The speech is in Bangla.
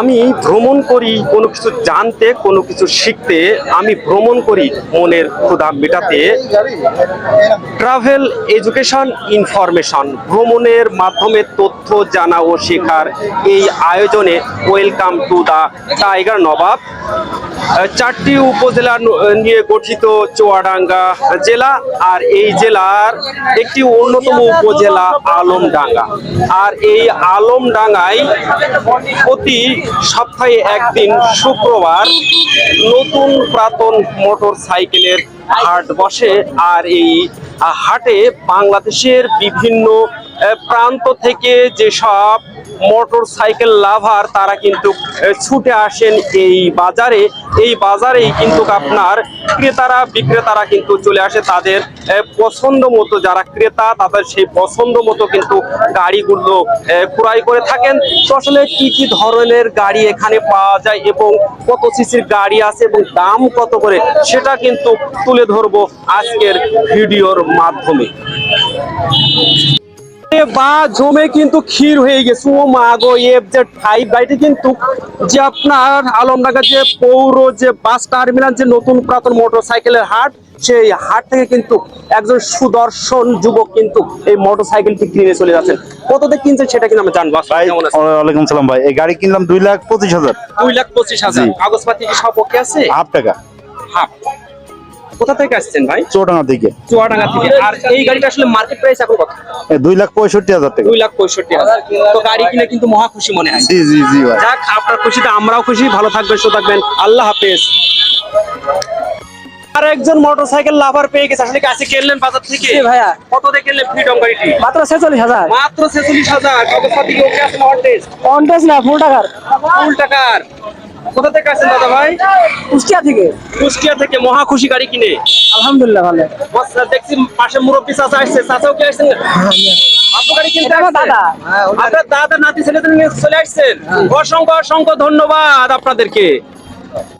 আমি ভ্রমণ করি, কোনো কিছু জানতে, কোনো কিছু শিখতে, আমি ভ্রমণ করি মনের ক্ষুধা মেটাতে। ট্রাভেল এডুকেশন ইনফরমেশন ভ্রমণের মাধ্যমে তথ্য জানা ও শেখার এই আয়োজনে welcome to the tiger Nawab চারটি উপজেলা নিয়ে গঠিত চুয়াডাঙ্গা জেলা আর এই জেলার একটি অন্যতম উপজেলা আলমডাঙ্গা। আর এই আলমডাঙ্গায় প্রতি সপ্তাহে একদিন শুক্রবার নতুন পুরাতন মোটর সাইকেলের হাট বসে। আর এই হাটে বাংলাদেশের বিভিন্ন প্রান্ত থেকে যেসব মোটর সাইকেল লাভার, তারা কিন্তু ছুটে আসেন এই বাজারে। এই বাজারেই কিন্তু আপনার ক্রেতারা, বিক্রেতারা কিন্তু চলে আসে। তাদের পছন্দ মতো যারা ক্রেতা, তাদের সেই পছন্দ মতো কিন্তু গাড়িগুলো ক্রয় করে থাকেন। তো আসলে কি কি ধরনের গাড়ি এখানে পাওয়া যায় এবং কত সিসির গাড়ি আছে এবং দাম কত করে, সেটা কিন্তু তুলে ধরবো আজকের ভিডিওর মাধ্যমে। বা জমে কিন্তু ক্ষীর হয়ে গেছে। ও মাগো এফ জেড ফাইভ গাড়িটি কিন্তু যে আপনার আলমডাঙ্গা যে পৌর যে বাস টার্মিনাল যে নতুন পুরাতন মোটর সাইকেলের হাট সেই হাট থেকে কিন্তু একজন সুদর্শন যুবক কিন্তু এই মোটর সাইকেলটি কিনে চলে যাচ্ছেন। কততে কিনছেন সেটা কিন্তু আমরা জানব। ভাই ওয়ালাইকুম সালাম ভাই। এই গাড়ি কিনলাম দুই লাখ পঁচিশ হাজার। দুই লাখ পঁচিশ হাজার। কাগজপাতি কি সব ওকে আছে? হাফ টাকা। হাফ। কোথা থেকে আসছেন ভাই? চৌটাঙ্গা থেকে চুয়াডাঙ্গা থেকে আর এই গাড়িটা আসলে মার্কেট প্রাইস এখন কত? দুই লাখ পঁয়ষট্টি হাজার টাকা। দুই লাখ পঁয়ষট্টি হাজার। তো গাড়ি কিনে কিন্তু মহা খুশি মনে হয়। জি জি জি ভাই। যাক আপনার খুশিতে আমরাও খুশি ভালো থাকবেন সুস্থ থাকবেন। আল্লাহ হাফেজ। আর একজন মোটরসাইকেল লাভার পেয়ে গেছে। আসলে কাছে কিনলেন বাজার থেকে? জি ভাইয়া। কত দিয়ে কিনলেন ফ্রিডম গাড়িটি? মাত্র ছেচল্লিশ হাজার। মাত্র ছেচল্লিশ হাজার। কাগজপাতি কি ওকে আছে? মহাটেজ পঞ্চাশ না ফুল টাকার। ফুল টাকার। কোথা থেকে আসেন দাদা ভাই? কুষ্টিয়া থেকে। কুষ্টিয়া থেকে মহা খুশি গাড়ি কিনে। আলহামদুলিল্লাহ ভালো। বস, দেখছি পাশে মুরব্বী চাচা আসছে। চাচাও কি আসছেন আপনি গাড়ি কিনতে? দাদা। আপনার দাদা নাতি ছেলেদের নিয়ে চলে আসছেন। অসংখ্য অসংখ্য ধন্যবাদ আপনাদেরকে।